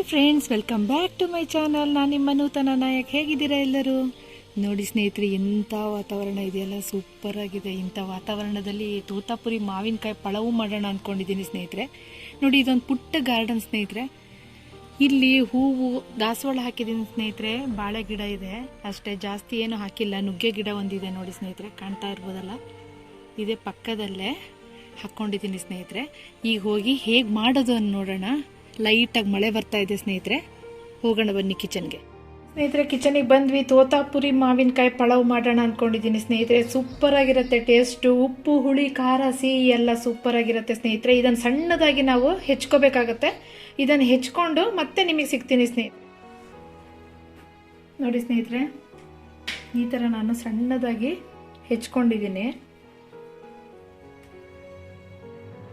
Welcome back to my channel. ನಾನು ನಿಮ್ಮ ನೂತನ ನಾಯಕ್. ಹೇಗಿದ್ದೀರಾ ಎಲ್ಲರೂ? ನೋಡಿ ಸ್ನೇಹಿತರೆ ಎಂಥ ವಾತಾವರಣ ಇದೆಯಲ್ಲ. ಸೂಪರ್ ಆಗಿದೆ. ಇಂಥ ವಾತಾವರಣದಲ್ಲಿ ತೋತಾಪುರಿ ಮಾವಿನಕಾಯಿ ಪಳವು ಮಾಡೋಣ ಅಂದ್ಕೊಂಡಿದ್ದೀನಿ ಸ್ನೇಹಿತರೆ. ನೋಡಿ, ಇದೊಂದು ಪುಟ್ಟ ಗಾರ್ಡನ್ ಸ್ನೇಹಿತರೆ. ಇಲ್ಲಿ ಹೂವು, ದಾಸವಾಳ ಹಾಕಿದ್ದೀನಿ ಸ್ನೇಹಿತರೆ. ಬಾಳೆ ಗಿಡ ಇದೆ. ಅಷ್ಟೇ ಜಾಸ್ತಿ ಏನು ಹಾಕಿಲ್ಲ. ನುಗ್ಗೆ ಗಿಡ ಒಂದಿದೆ ನೋಡಿ ಸ್ನೇಹಿತರೆ. ಕಾಣ್ತಾ ಇರ್ಬೋದಲ್ಲ? ಇದೇ ಪಕ್ಕದಲ್ಲೇ ಹಾಕ್ಕೊಂಡಿದ್ದೀನಿ ಸ್ನೇಹಿತರೆ. ಈಗ ಹೋಗಿ ಹೇಗೆ ಮಾಡೋದು ಅಂತ ನೋಡೋಣ ಲೈಟಾಗಿ ಮಳೆ ಬರ್ತಾ ಇದೆ ಸ್ನೇಹಿತರೆ, ಹೋಗೋಣ ಬನ್ನಿ ಕಿಚನ್ಗೆ. ಸ್ನೇಹಿತರೆ, ಕಿಚನಿಗೆ ಬಂದ್ವಿ. ತೋತಾಪುರಿ ಮಾವಿನಕಾಯಿ ಪಳವ್ ಮಾಡೋಣ ಅಂದ್ಕೊಂಡಿದ್ದೀನಿ ಸ್ನೇಹಿತರೆ. ಸೂಪರ್ ಆಗಿರುತ್ತೆ ಟೇಸ್ಟು. ಉಪ್ಪು, ಹುಳಿ, ಖಾರ, ಸಿಹಿ ಎಲ್ಲ ಸೂಪರ್ ಆಗಿರುತ್ತೆ ಸ್ನೇಹಿತರೆ. ಇದನ್ನು ಸಣ್ಣದಾಗಿ ನಾವು ಹೆಚ್ಕೋಬೇಕಾಗತ್ತೆ. ಇದನ್ನು ಹೆಚ್ಕೊಂಡು ಮತ್ತೆ ನಿಮಗೆ ಸಿಗ್ತೀನಿ ಸ್ನೇಹಿತರೆ. ನೋಡಿ ಸ್ನೇಹಿತರೆ, ಈ ಥರ ನಾನು ಸಣ್ಣದಾಗಿ ಹೆಚ್ಕೊಂಡಿದ್ದೀನಿ.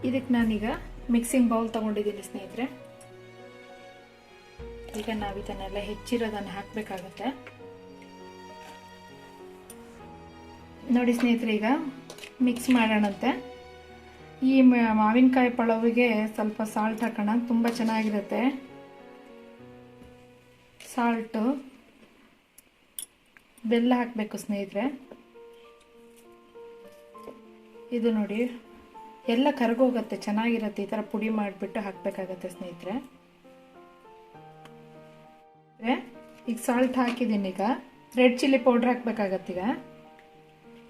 ಇದಕ್ಕೆ ನಾನೀಗ ಮಿಕ್ಸಿಂಗ್ ಬೌಲ್ ತಗೊಂಡಿದ್ದೀನಿ ಸ್ನೇಹಿತರೆ. ಈಗ ನಾವು ಇದನ್ನೆಲ್ಲ ಹೆಚ್ಚಿರೋದನ್ನು ಹಾಕಬೇಕಾಗತ್ತೆ. ನೋಡಿ ಸ್ನೇಹಿತರೆ ಈಗ ಮಿಕ್ಸ್ ಮಾಡೋಣಂತೆ. ಈ ಮಾವಿನಕಾಯಿ ಪಳವಿಗೆ ಸ್ವಲ್ಪ ಸಾಲ್ಟ್ ಹಾಕೋಣ ತುಂಬ ಚೆನ್ನಾಗಿರುತ್ತೆ. ಸಾಲ್ಟು ಬೆಲ್ಲ ಹಾಕಬೇಕು ಸ್ನೇಹಿತರೆ. ಇದು ನೋಡಿ ಎಲ್ಲ ಕರಗೋಗುತ್ತೆ ಚೆನ್ನಾಗಿರುತ್ತೆ ಈ ಥರ ಪುಡಿ ಮಾಡಿಬಿಟ್ಟು ಹಾಕಬೇಕಾಗತ್ತೆ ಸ್ನೇಹಿತರೆ, ಈಗ ಸಾಲ್ಟ್ ಹಾಕಿದ್ದೀನಿ ಈಗ. ರೆಡ್ ಚಿಲ್ಲಿ ಪೌಡ್ರ್ ಹಾಕಬೇಕಾಗತ್ತೀಗ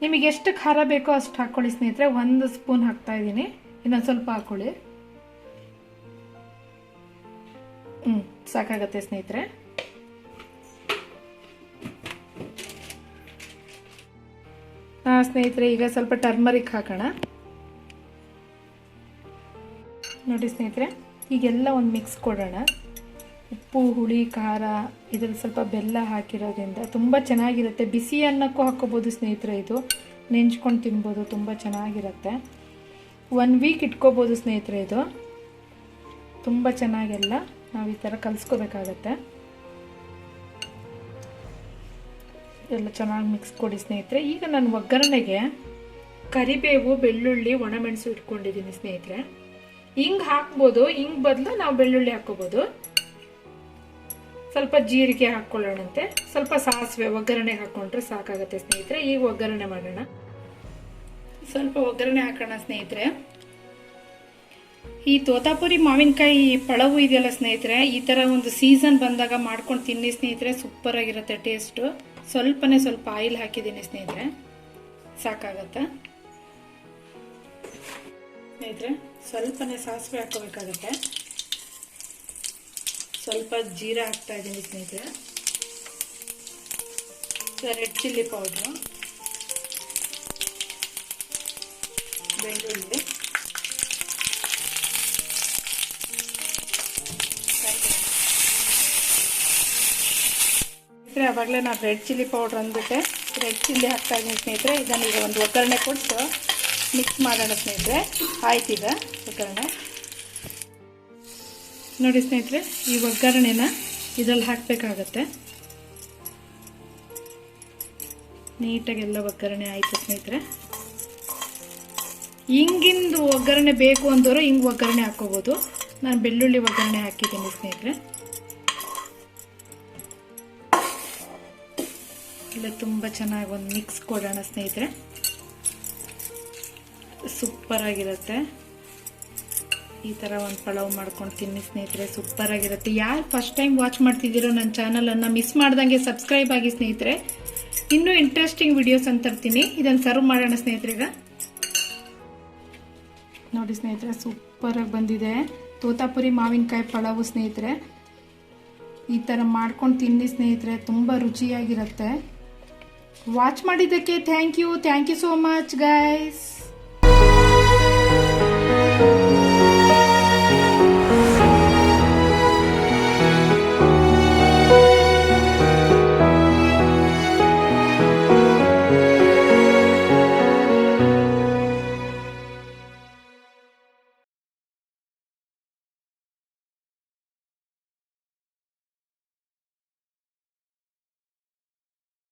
ನಿಮಗೆ ಎಷ್ಟು ಖಾರ ಬೇಕೋ ಅಷ್ಟು ಹಾಕ್ಕೊಳ್ಳಿ ಸ್ನೇಹಿತರೆ. ಒಂದು ಸ್ಪೂನ್ ಹಾಕ್ತಾ ಇದ್ದೀನಿ. ಇನ್ನೊಂದು ಸ್ವಲ್ಪ ಹಾಕ್ಕೊಳ್ಳಿ ಹ್ಞೂ ಸಾಕಾಗತ್ತೆ ಸ್ನೇಹಿತರೆ. ಹಾಂ, ಸ್ನೇಹಿತರೆ, ಈಗ ಸ್ವಲ್ಪ ಟರ್ಮರಿಕ್ ಹಾಕೋಣ. ನೋಡಿ ಸ್ನೇಹಿತರೆ, ಈಗೆಲ್ಲ ಒಂದು ಮಿಕ್ಸ್ ಕೊಡೋಣ. ಉಪ್ಪು, ಹುಳಿ, ಖಾರ, ಇದ್ರಲ್ಲಿ ಸ್ವಲ್ಪ ಬೆಲ್ಲ ಹಾಕಿರೋದ್ರಿಂದ ತುಂಬ ಚೆನ್ನಾಗಿರುತ್ತೆ. ಬಿಸಿ ಅನ್ನಕ್ಕೂ ಹಾಕ್ಕೋಬೋದು ಸ್ನೇಹಿತರೆ ಇದು. ನೆಂಚ್ಕೊಂಡು ತಿನ್ಬೋದು, ತುಂಬ ಚೆನ್ನಾಗಿರುತ್ತೆ. ಒನ್ ವೀಕ್ ಇಟ್ಕೋಬೋದು ಸ್ನೇಹಿತರೆ ಇದು. ತುಂಬ ಚೆನ್ನಾಗೆಲ್ಲ ನಾವು ಈ ಥರ ಕಲಿಸ್ಕೋಬೇಕಾಗತ್ತೆ. ಎಲ್ಲ ಚೆನ್ನಾಗಿ ಮಿಕ್ಸ್ ಕೊಡಿ ಸ್ನೇಹಿತರೆ. ಈಗ ನಾನು ಒಗ್ಗರಣೆಗೆ ಕರಿಬೇವು, ಬೆಳ್ಳುಳ್ಳಿ, ಒಣಮೆಣಸು ಇಟ್ಕೊಂಡಿದ್ದೀನಿ ಸ್ನೇಹಿತರೆ. ಹಿಂಗೆ ಹಾಕ್ಬೋದು, ಹಿಂಗೆ ಬದಲು ನಾವು ಬೆಳ್ಳುಳ್ಳಿ ಹಾಕೋಬೋದು ಸ್ವಲ್ಪ ಜೀರಿಗೆ ಹಾಕ್ಕೊಳ್ಳೋಣಂತೆ ಸ್ವಲ್ಪ ಸಾಸಿವೆ ಒಗ್ಗರಣೆ ಹಾಕೊಂಡ್ರೆ ಸಾಕಾಗತ್ತೆ ಸ್ನೇಹಿತರೆ. ಈಗ ಒಗ್ಗರಣೆ ಮಾಡೋಣ. ಸ್ವಲ್ಪ ಒಗ್ಗರಣೆ ಹಾಕೋಣ ಸ್ನೇಹಿತರೆ. ಈ ತೋತಾಪುರಿ ಮಾವಿನಕಾಯಿ ಪಳವು ಇದೆಯಲ್ಲ ಸ್ನೇಹಿತರೆ, ಈ ಥರ ಒಂದು ಸೀಸನ್ ಬಂದಾಗ ಮಾಡ್ಕೊಂಡು ತಿನ್ನಿ ಸ್ನೇಹಿತರೆ. ಸೂಪರ್ ಆಗಿರುತ್ತೆ ಟೇಸ್ಟು ಸ್ವಲ್ಪನೇ ಸ್ವಲ್ಪ ಆಯಿಲ್ ಹಾಕಿದ್ದೀನಿ ಸ್ನೇಹಿತರೆ. ಸಾಕಾಗತ್ತೆ? ಸ್ನೇಹಿತರೆ, ಸ್ವಲ್ಪನೇ ಸಾಸಿವೆ ಹಾಕೋಬೇಕಾಗತ್ತೆ. ಸ್ವಲ್ಪ ಜೀರಾ ಹಾಕ್ತಾ ಇದ್ದೀನಿ ಸ್ನೇಹಿತರೆ. Red chilli powder. ಬೆಳ್ಳುಳ್ಳಿ. ಸ್ನೇಹಿತರೆ, ಅವಾಗಲೇ ನಾನು ರೆಡ್ ಚಿಲ್ಲಿ ಪೌಡ್ರ್ ಅಂದ್ಬಿಟ್ಟೆ. ರೆಡ್ ಚಿಲ್ಲಿ ಹಾಕ್ತಾ ಇದ್ದೀನಿ ಸ್ನೇಹಿತರೆ. ಇದನ್ನು ಈಗ ಒಂದು ಒಗ್ಗರಣೆ ಕೊಟ್ಟು ಮಿಕ್ಸ್ ಮಾಡೋಣ ಸ್ನೇಹಿತರೆ. ಆಯ್ತಿದೆ ಒಗ್ಗರಣೆ. ನೋಡಿ ಸ್ನೇಹಿತರೆ, ಈ ಒಗ್ಗರಣೆನ ಇದ್ರಲ್ಲಿ ಹಾಕಬೇಕಾಗತ್ತೆ. ನೀಟಾಗೆಲ್ಲ ಒಗ್ಗರಣೆ ಆಯಿತು ಸ್ನೇಹಿತರೆ. ಹಿಂಗಿಂದು ಒಗ್ಗರಣೆ ಬೇಕು ಅಂದವರು ಹಿಂಗೆ ಒಗ್ಗರಣೆ ಹಾಕೋಬೋದು ನಾನು ಬೆಳ್ಳುಳ್ಳಿ ಒಗ್ಗರಣೆ ಹಾಕಿದ್ದೀನಿ ಸ್ನೇಹಿತರೆ. ಇಲ್ಲ, ತುಂಬ ಚೆನ್ನಾಗಿ ಒಂದು ಮಿಕ್ಸ್ ಕೊಡೋಣ ಸ್ನೇಹಿತರೆ. ಸೂಪರ್ ಆಗಿರುತ್ತೆ ಈ ಥರ ಒಂದು ಪಲಾವ್ ಮಾಡ್ಕೊಂಡು ತಿನ್ನಿ ಸ್ನೇಹಿತರೆ ಸೂಪರ್ ಆಗಿರುತ್ತೆ. ಯಾರು ಫಸ್ಟ್ ಟೈಮ್ ವಾಚ್ ಮಾಡ್ತಿದ್ದೀರೋ ನನ್ನ ಚಾನಲನ್ನು ಮಿಸ್ ಮಾಡ್ದಂಗೆ ಸಬ್ಸ್ಕ್ರೈಬ್ ಆಗಿ ಸ್ನೇಹಿತರೆ. ಇನ್ನೂ ಇಂಟ್ರೆಸ್ಟಿಂಗ್ ವಿಡಿಯೋಸ್ ಅಂತ ತರ್ತೀನಿ ಇದನ್ನು ಸರ್ವ್ ಮಾಡೋಣ ಸ್ನೇಹಿತರೆ ಈಗ. ನೋಡಿ ಸ್ನೇಹಿತರೆ ಸೂಪರಾಗಿ ಬಂದಿದೆ. ತೋತಾಪುರಿ ಮಾವಿನಕಾಯಿ ಪಲಾವು ಸ್ನೇಹಿತರೆ. ಈ ಥರ ಮಾಡ್ಕೊಂಡು ತಿನ್ನಿ ಸ್ನೇಹಿತರೆ, ತುಂಬ ರುಚಿಯಾಗಿರುತ್ತೆ. ವಾಚ್ ಮಾಡಿದ್ದಕ್ಕೆ thank you thank you so much guys